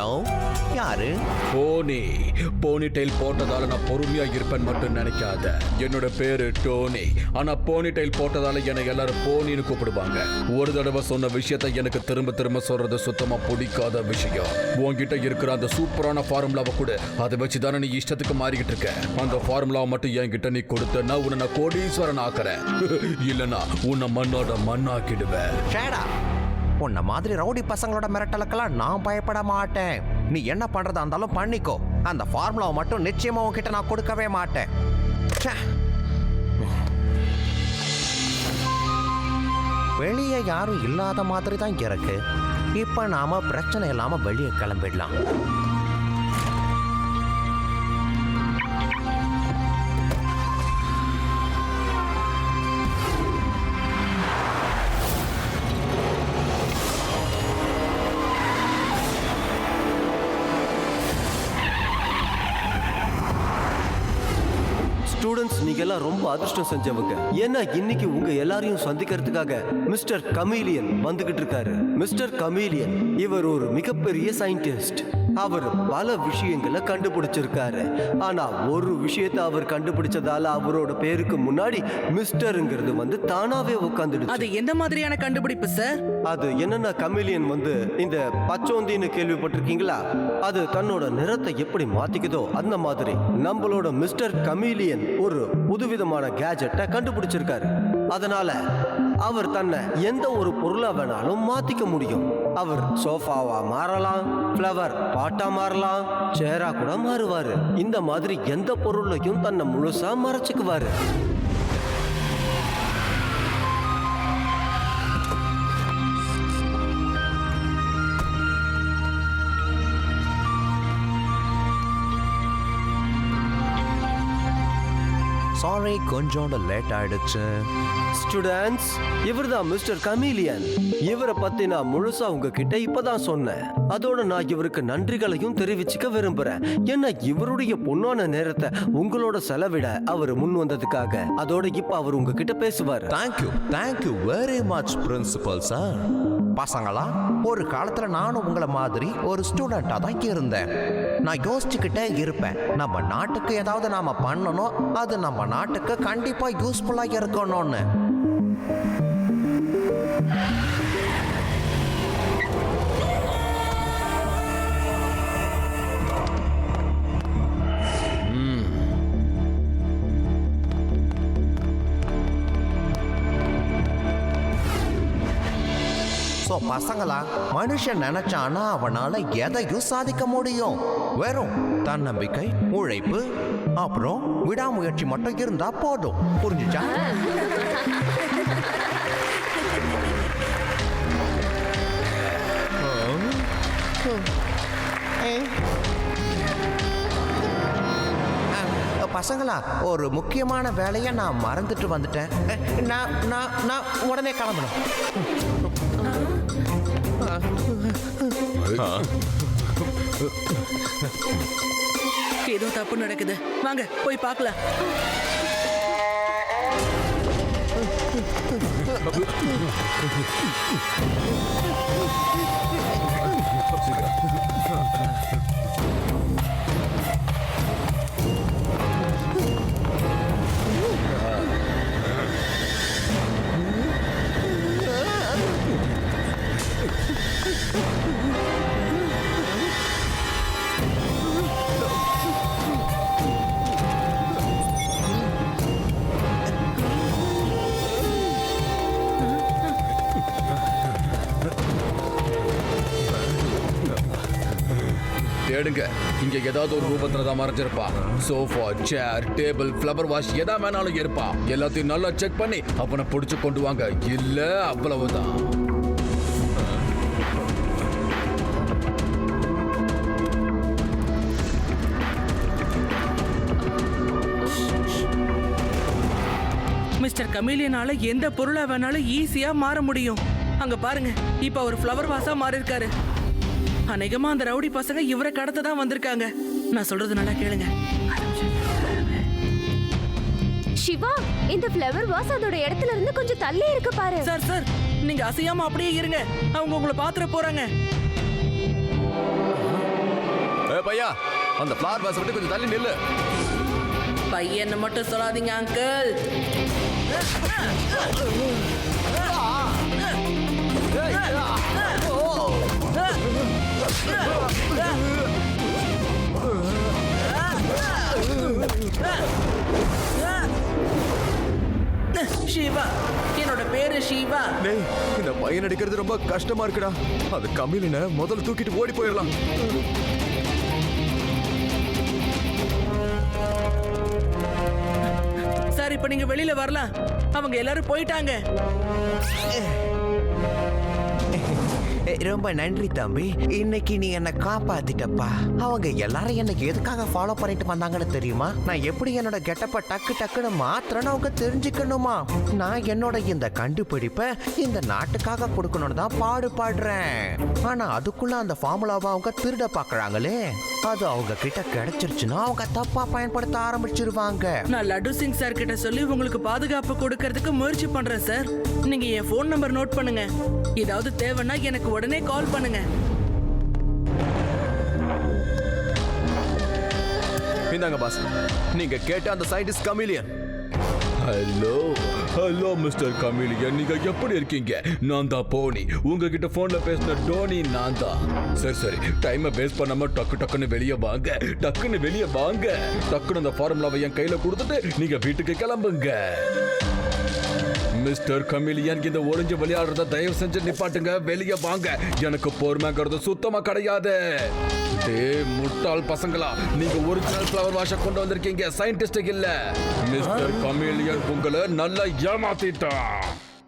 Hello யாரு? Fani. Fani tail போட்டதால நான் பொறுமையா இருப்பேன் மட்டும் நினைக்காத. என்னோட பேரு டோனி. ஆனா போனி டெயில் போட்டதால என்னை எல்லாரும் போனின்னு கூப்பிடுவாங்க. ஒரு தடவை சொன்ன விஷயத்தை எனக்கு திரும்ப திரும்ப சொல்றது சுத்தமா பிடிக்காத விஷயம். உன்கிட்ட இருக்கிற அந்த சூப்பரான ஃபார்முலாவை கூட. அதை வச்சு தானே நீ இஷ்டத்துக்கு மாறிக்கிட்டு இருக்க. அந்த ஃபார்முலாவை மட்டும் என்கிட்ட நீ கொடுத்தனா உன்னை நான் கோடீஸ்வரன் ஆக்குறேன். இல்லனா உன்னை மண்ணோட மண்ணாக்கிடுவேன். உன்ன மாதிரி ரவுடி பசங்களோட மிரட்டலுக்கெல்லாம் நான் பயப்பட மாட்டேன். நீ என்ன பண்றதா இருந்தாலும் பண்ணிக்கோ. அந்த ஃபார்முலாவை மட்டும் நிச்சயமா உன்கிட்ட நான் கொடுக்கவே மாட்டேன். வெளியே யாரும் இல்லாத மாதிரி தான் இருக்கு. இப்போ நாம பிரச்சனை இல்லாம வெளியே கிளம்பிடலாம். எல்லாம் ரொம்ப அதிர்ஷ்டம் செஞ்சவங்க. ஏன்னா இன்னைக்கு உங்க எல்லாரையும் சந்திக்கிறதுக்காக மிஸ்டர் கமீலியன் வந்துகிட்டு இருக்காரு. மிஸ்டர் கமீலியன் இவர் ஒரு மிகப்பெரிய சயின்டிஸ்ட். அவர் பல விஷயங்களை கண்டுபிடிச்சிருக்காரு. ஆனா ஒரு விஷயத்தை அவர் கண்டுபிடிச்சதால அவரோட பேருக்கு முன்னாடி மிஸ்டர்ங்கிறது வந்து தானாவே அது உட்காந்துடுச்சு என்ன மாதிரியான கண்டுபிடிப்பு சார்? அது என்னன்னா கமிலியன் வந்து இந்த பச்சோந்தின்னு கேள்விப்பட்டிருக்கீங்களா? அது தன்னோட நிறத்தை எப்படி மாத்திக்குதோ அந்த மாதிரி நம்மளோட மிஸ்டர் கமீலியன் ஒரு புதுவிதமான கேஜெட்டை கண்டுபிடிச்சிருக்காரு. அதனால அவர் தன்னை எந்த ஒரு பொருளை வேணாலும் மாத்திக்க முடியும். அவர் சோஃபாவா மாறலாம் ஃப்ளவர் பாட்டா மாறலாம் சேரா கூட மாறுவாரு. இந்த மாதிரி எந்த பொருளையும் தன்னை முழுசா மறைச்சுக்குவாரு. சாரி கொஞ்சோண்டு லேட் ஆயிடுச்சு. ஸ்டூடெண்ட்ஸ் இவர்தான் மிஸ்டர் கமீலியன் இவரை பத்தி நான் முழுசா உங்ககிட்ட இப்பதான் சொன்னேன். அதோட நான் இவருக்கு நன்றிகளையும் தெரிவிச்சுக்க விரும்புறேன். ஏன்னா இவருடைய பொண்ணான நேரத்தை உங்களோட செலவிட அவர் முன் வந்ததுக்காக. அதோட இப்ப அவர் உங்ககிட்ட பேசுவார். Thank you thank you very much principal sir பசங்களா ஒரு காலத்துல நானும் உங்களை மாதிரி ஒரு ஸ்டூடெண்டா தான் இருந்தேன். நான் யோசிச்சுக்கிட்டே இருப்பேன். நம்ம நாட்டுக்கு ஏதாவது நாம பண்ணணும். அது நம்ம நாட்டுக்கு கண்டிப்பா யூஸ்ஃபுல்லா இருக்கணும்னு. ஸோ பசங்களா? மனுஷன் நினைச்சானா அவனால எதையும் சாதிக்க முடியும். வெறும் தன்னம்பிக்கை உழைப்பு அப்புறம் விடாமுயற்சி மட்டும் இருந்தா போதும். புரிஞ்சுச்சா? பசங்களா ஒரு முக்கியமான வேலையை நான் மறந்துட்டு வந்துட்டேன். நான் நான் நான் உடனே கிளம்பணும். ஏதோ தப்பு நடக்குது. வாங்க போய் பார்க்கலாம். தேடுங்க இங்க ஏதாவது ஒரு ரூபத்துல தான் மறைஞ்சிருப்பா. Sofa chair table flower vase எதா வேணாலும் இருப்பா எல்லாத்தையும் நல்லா செக் பண்ணி அவனை பிடிச்சு கொண்டு வாங்க. இல்ல அவ்வளவுதான். மிஸ்டர் கமீலியனால எந்த பொருளா வேணாலும் ஈஸியா மாற முடியும். அங்க பாருங்க இப்ப அவர் ஃப்ளவர் வாசா மாறி இருக்காரு அநேகமா அந்த ரவுடி பசங்க இவரை கடத்த தான் வந்திருக்காங்க. நான் சொல்றது நல்லா கேளுங்க. சிவா இந்த ஃப்ளவர் வாஸ் அதோட இடத்துல இருந்து கொஞ்சம் தள்ளி இருக்கு பாரு. சார் சார் நீங்க அசையாம அப்படியே இருங்க. அவங்க உங்களை பாத்துற போறாங்க. ஏ பையா அந்த ஃப்ளார் வாஸ் விட்டு கொஞ்சம் தள்ளி நில்லு. பையன்னு மட்டும் சொல்லாதீங்க அங்கிள் பையன் அடிக்கிறது ரொம்ப கஷ்டமா இருக்குடா. அது கம்மிலின முதல்ல தூக்கிட்டு ஓடி போயிடலாம். சார் இப்ப நீங்க வெளியில வரலாம். அவங்க எல்லாரும் போயிட்டாங்க. ரொம்ப நன்றி தம்பி. இன்னைக்கு நீ என்னை காப்பாத்திட்டப்பா. அவங்க எல்லாரும் என்னை எதுக்காக ஃபாலோ பண்ணிட்டு வந்தாங்கன்னு தெரியுமா? நான் எப்படி என்னோட கெட்டப்ப டக்கு டக்குன்னு மாத்திரன்னு அவங்க தெரிஞ்சுக்கணுமா? நான் என்னோட இந்த கண்டுபிடிப்பை இந்த நாட்டுக்காக கொடுக்கணும்னு தான் பாடுபாடுறேன். ஆனா அதுக்குள்ள அந்த ஃபார்முலாவை அவங்க திருட பாக்குறாங்களே. அது அவங்க கிட்ட கிடைச்சிருச்சுன்னா அவங்க தப்பா பயன்படுத்த ஆரம்பிச்சிருவாங்க. நான் லட்டு சிங் சார் கிட்ட சொல்லி உங்களுக்கு பாதுகாப்பு கொடுக்கறதுக்கு முயற்சி பண்றேன் சார் நீங்க என் ஃபோன் நம்பர் நோட் பண்ணுங்க. ஏதாவது தேவைன்னா எனக்கு உடனே கால் பண்ணுங்க. இந்தாங்க பாஸ் நீங்க கேட்ட அந்த scientist chameleon hello hello mister chameleon நீங்க எப்படி இருக்கீங்க? நான் தான் போனி. உங்ககிட்ட போன்ல பேசின டோனி நான் தான். சரி சரி. டைமை வேஸ்ட் பண்ணாம டக்கு டக்குன்னு வெளியே வாங்க. டக்குன்னு வெளியே வாங்க. டக்குன்னு அந்த ஃபார்முலாவை என் கையில கொடுத்துட்டு நீங்க வீட்டுக்கு கிளம்புங்க. மிஸ்டர் கமிலியன் இந்த ஒளிஞ்சு விளையாடுறத தயவு செஞ்சு நிப்பாட்டுங்க. வெளியே வாங்க. எனக்கு பொறுமைங்கிறது சுத்தமா கிடையாது. டேய் முட்டாள் பசங்களா. நீங்க ஒரிஜினல் ஃப்ளவர் வாஷ கொண்டு வந்திருக்கீங்க. சயின்டிஸ்ட் இல்ல. மிஸ்டர் கமிலியன் உங்களை நல்லா ஏமாத்திட்டான்.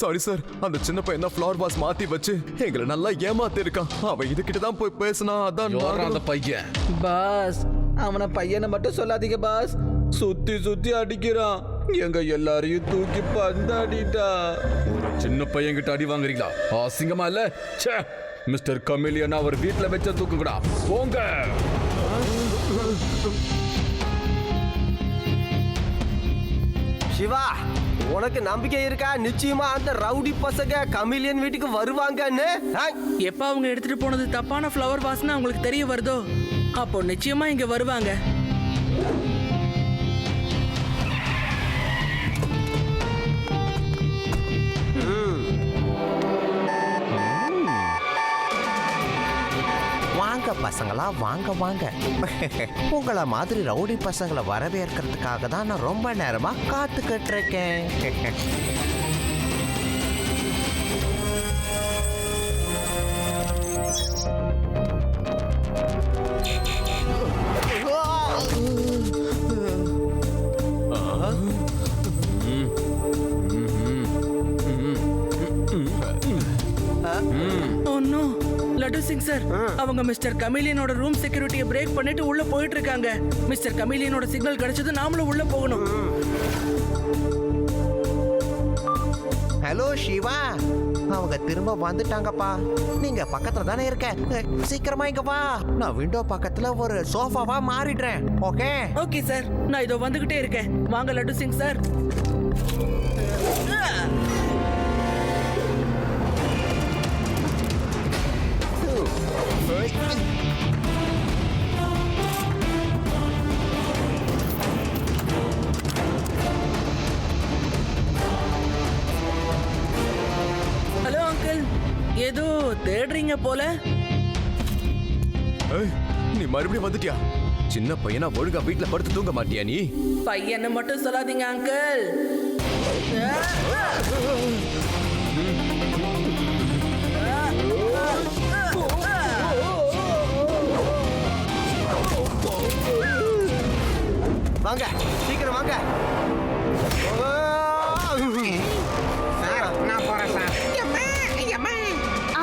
சாரி சார் அந்த சின்ன பையன் தான் ஃப்ளவர் வாஸ் மாத்தி வச்சு எங்களை நல்லா ஏமாத்தி இருக்கான் அவன் இதுகிட்ட தான் போய் பேசினா அதான் அந்த பையன்? பாஸ் அவனை பையனை மட்டும் சொல்லாதீங்க பாஸ். சுத்தி சுத்தி அடிக்கிறான். எங்க எல்லாரையும் தூக்கி பந்தாடிட்டா. ஒரு சின்ன பையன் கிட்ட அடி வாங்குறீங்களா? அசிங்கமா இல்ல? ச்சே மிஸ்டர் கமிலியன் அவர் வீட்ல வச்ச தூக்குங்கடா. போங்க. சிவா உனக்கு நம்பிக்கை இருக்கா? நிச்சயமா அந்த ரவுடி பசங்க கமிலியன் வீட்டுக்கு வருவாங்கன்னு? ஆ? எப்ப அவங்க எடுத்துட்டு போனது தப்பான ஃப்ளவர் வாசனை அவங்களுக்கு தெரிய வருதோ? அப்போ நிச்சயமா இங்க வருவாங்க. பசங்களா வாங்க வாங்க. உங்களை மாதிரி ரவுடி பசங்களை வரவேற்கிறதுக்காக தான் நான் ரொம்ப நேரமா காத்துக்கிட்டு இருக்கேன். அவங்க மிஸ்டர் கமிலியனோட ரூம் செக்யூரிட்டியை பிரேக் பண்ணிட்டு உள்ள போயிட்டு இருக்காங்க மிஸ்டர் கமிலியனோட சிக்னல் கிடைச்சது நாமளும் உள்ள போகணும். ஹலோ சிவா அவங்க திரும்ப வந்துட்டாங்கப்பா. நீங்க பக்கத்துல தானே இருக்க. சீக்கிரமா இங்க வா. நான் விண்டோ பக்கத்துல ஒரு சோஃபாவா மாறிடுறேன். ஓகே ஓகே சார் நான் இதோ வந்துகிட்டே இருக்கேன். வாங்க Laddu Singh sir hello uncle ஏதோ தேடுறீங்க போல. ஏய், நீ மறுபடியும் வந்துட்டியா? சின்ன பையனா ஒழுங்கா வீட்ல படுத்து தூங்க மாட்டியா நீ? பையனை மட்டும் சொல்லாதீங்க அங்கிள் வாங்க சீக்கிரம் வாங்க.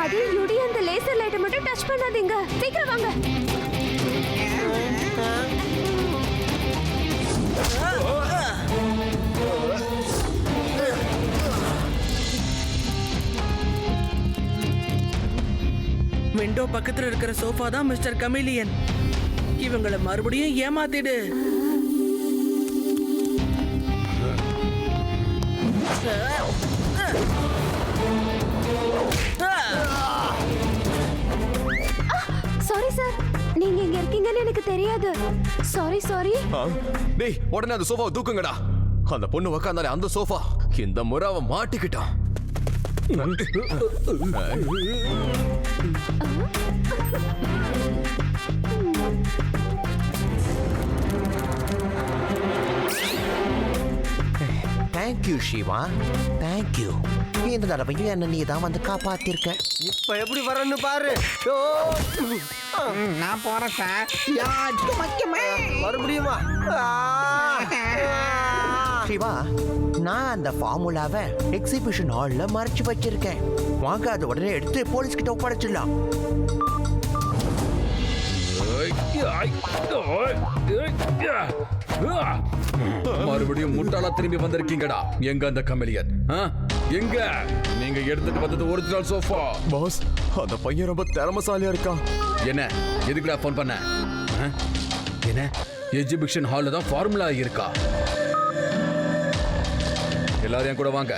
அதே யுடி அந்த லேசர் லைட்டை மட்டும் டச் பண்ணாதீங்க. சீக்கிரம் வாங்க. விண்டோ பக்கத்துல இருக்கிற சோஃபா தான் மிஸ்டர் கமிலியன் இவங்கள மறுபடியும் ஏமாத்திடு. நீங்க இங்க இருக்கீங்க பண்ணீங்கன்னு எனக்கு தெரியாது. Sorry sorry? டேய் உடனே அந்த சோஃபாவை தூக்குங்கடா. அந்த பொண்ணு உக்காந்தாலே அந்த சோஃபா இந்த முறை அவன் மாட்டிக்கிட்டான். தேங்க்யூ சிவா தேங்க்யூ இந்த தடவையும் என்ன நீ தான் வந்து காப்பாத்திருக்க. இப்ப எப்படி வரேன்னு பாரு. ஓ! நான் போறேன் சார். மறுபடியுமா? ஆ! சிவா நான் அந்த ஃபார்முலாவை எக்ஸிபிஷன் ஹால்ல மறைச்சு வச்சிருக்கேன். வாங்க அதை உடனே எடுத்து போலீஸ் கிட்ட ஒப்படைச்சிடலாம். மறுபடியும் முட்டாளா திரும்பி வந்திருக்கீங்கடா. எங்க அந்த கமெலியன்? எங்க? நீங்க எடுத்துட்டு வந்தது ஒரிஜினல் சோஃபா பாஸ் அந்த பையன் ரொம்ப திறமசாலியா இருக்கான். என்ன? எதுக்குடா ஃபோன் பண்ண? என்ன? எக்ஸிபிஷன் ஹால்ல தான் ஃபார்முலா இருக்கா? எல்லாரும் என் கூட வாங்க.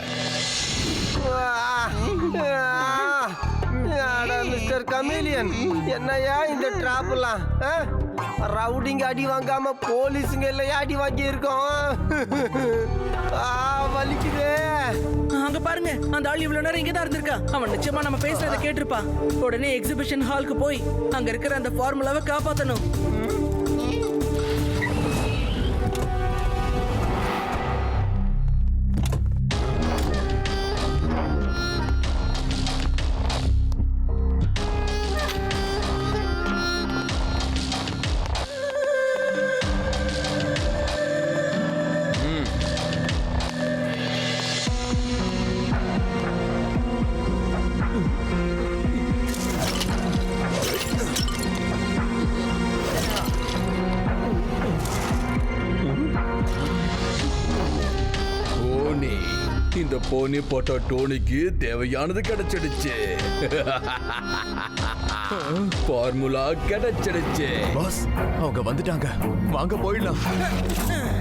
மிஸ்டர் கமீலியன் என்னையா இந்த டிராப்லாம் ரவுடிங்க அடி வாங்காம போலீஸுங்க இல்லையா அடி வாங்கி இருக்கோம் ஆ, வலிக்குதே. அங்க பாருங்க அந்த ஆள் இவ்வளவு நேரம் இங்க தான் இருந்திருக்கான் அவன் நிச்சயமா நம்ம பேசுறத கேட்டிருப்பான். உடனே எக்ஸிபிஷன் ஹாலுக்கு போய் அங்க இருக்கிற அந்த ஃபார்முலாவை காப்பாத்தணும். போனி போட்ட டோனிக்கு தேவையானது கிடைச்சிடுச்சு. ஃபார்முலா கிடைச்சிடுச்சு. பாஸ் அவங்க வந்துட்டாங்க. வாங்க போயிடலாம்.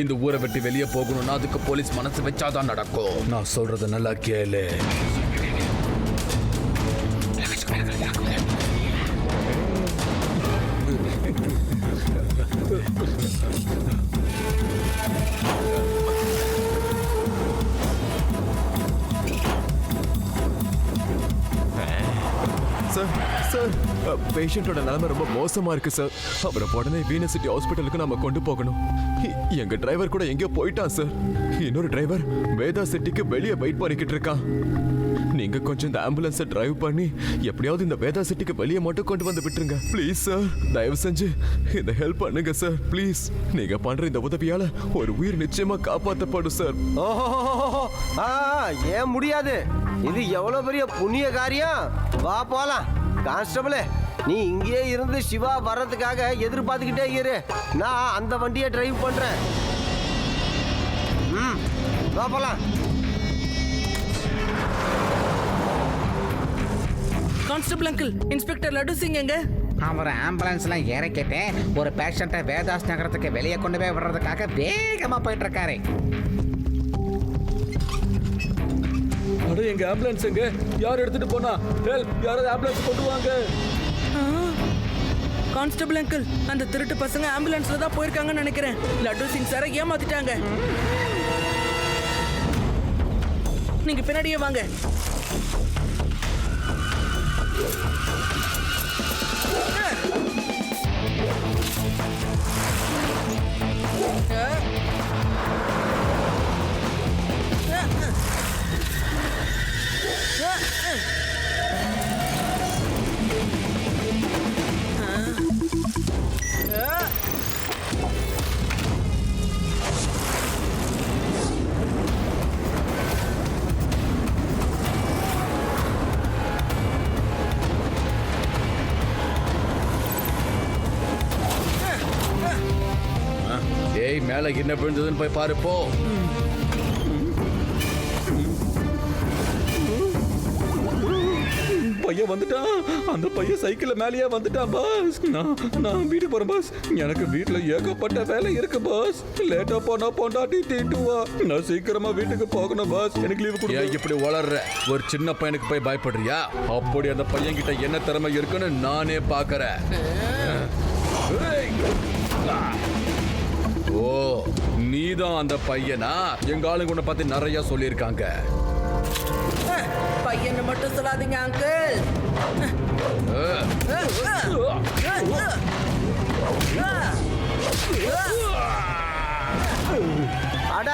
இந்த ஊரை விட்டு வெளியே போகணும்னா அதுக்கு போலீஸ் மனசு வச்சாதான் நடக்கும். நான் சொல்றது நல்லா கேளு பேஷண்ட்டோட நிலைமை ரொம்ப மோசமா இருக்கு சார் அவரை உடனே வீனஸ் சிட்டி ஹாஸ்பிட்டலுக்கு நம்ம கொண்டு போகணும். எங்க டிரைவர் கூட எங்கேயோ போயிட்டான் சார் இன்னொரு டிரைவர் வேதா சிட்டிக்கு வெளியே வெயிட் பண்ணிக்கிட்டு இருக்கான். நீங்க கொஞ்சம் இந்த ஆம்புலன்ஸை டிரைவ் பண்ணி எப்படியாவது இந்த வேதா சிட்டிக்கு வெளியே மட்டும் கொண்டு வந்து விட்டுருங்க. ப்ளீஸ் சார் தயவு செஞ்சு இந்த ஹெல்ப் பண்ணுங்க சார் ப்ளீஸ் நீங்க பண்ற இந்த உதவியால ஒரு உயிர் நிச்சயமா காப்பாற்றப்படும் சார் ஏன் முடியாது? இது எவ்வளவு பெரிய புண்ணிய காரியம் வா போலாம். கான்ஸ்டபிளே நீ இங்கேயே இருந்து சிவா வர்றதுக்காக எதிர்பார்த்துக்கிட்டே இரு. நான் அந்த வண்டியை டிரைவ் பண்றேன். ம் வா போலாம். Constable uncle inspector Laddu Singh எங்க? அவர் ஆம்புலன்ஸ்ல இறக்கிட்டு ஒரு பேஷண்ட்டை வேதாஸ் நகரத்துக்கு வெளியே கொண்டு போய் விடுறதுக்காக வேகமா போயிட்டு இருக்காரு. அட எங்க ஆம்புலன்ஸ் எங்க? யார் எடுத்துட்டு போனா? ஹெல்ப் யாராவது ஆம்புலன்ஸ் கொண்டு வாங்க. கான்ஸ்டபிள் அங்கிள் அந்த திருட்டு பசங்க ஆம்புலன்ஸ்ல தான் போயிருக்காங்கன்னு நினைக்கிறேன். லட்டு சிங் சாரை ஏமாத்திட்டாங்க. நீங்க பின்னாடியே வாங்க. மேல என்ன விழுந்ததுன்னு போய் பாரு போ பையன் வந்துட்டான். அந்த பையன் சைக்கிள்ல மேலேயே வந்துட்டான் பாஸ் நான் நான் வீட்டுக்கு போறேன் பாஸ் எனக்கு வீட்டுல ஏகப்பட்ட வேலை இருக்கு பாஸ் லேட்டா போனா பொண்டாட்டி தீட்டுவா. நான் சீக்கிரமா வீட்டுக்கு போகணும் பாஸ் எனக்கு லீவு கொடு ஏன் இப்படி வளர்ற ஒரு சின்ன பையனுக்கு போய் பயப்படுறியா? அப்படி அந்த பையன் கிட்ட என்ன திறமை இருக்குன்னு நானே பாக்குறேன். ஏய். ஓ நீதான் அந்த பையனா? எங்க ஆளுங்க உன்னை பத்தி நிறைய சொல்லியிருக்காங்க. பையனை மட்டும் சொல்லாதீங்க அங்கிள் அட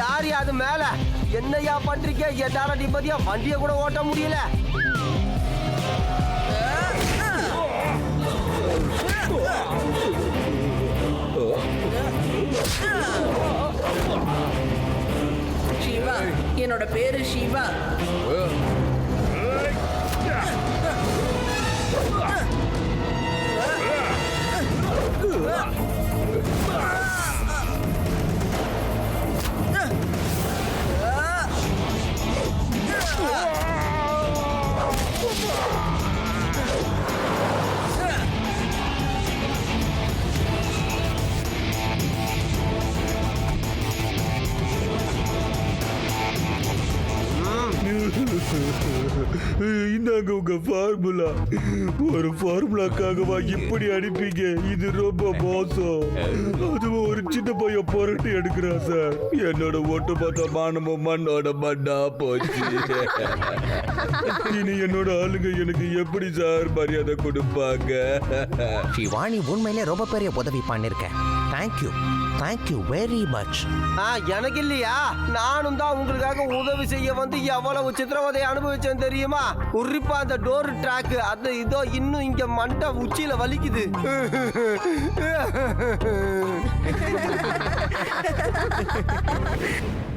யார் அது மேல? என்னையா பண்றீங்க? என்னால நிம்மதியா வண்டியை கூட ஓட்ட முடியல. சிவா என்னோட பேரு சிவா இந்தாங்க ஃபார்முலா ஒரு ஃபார்முலாக்காகவா இப்படி அனுப்பிங்க? இது ரொம்ப மோசம். அதுவும் ஒரு சின்ன பையன் புரட்டி எடுக்கிறான் சார். என்னோட ஒட்டுமொத்த மானமும் மண்ணோட மண்ணா போச்சு. இனி என்னோட ஆளுங்க எனக்கு எப்படி சார் மரியாதை கொடுப்பாங்க? சிவானி உண்மையிலே ரொம்ப பெரிய உதவி பண்ணிருக்கேன் thank you thank you very much ஆ எனக்கு இல்லையா நானும் தான் உங்களுக்காக உதவி செய்ய வந்து எவ்வளவு சித்திரவதை அனுபவிச்சேன் தெரியுமா? குறிப்பா அந்த டோர் ட்ராக் அது இதோ இன்னும் இங்க மண்டை உச்சியில வலிக்குது.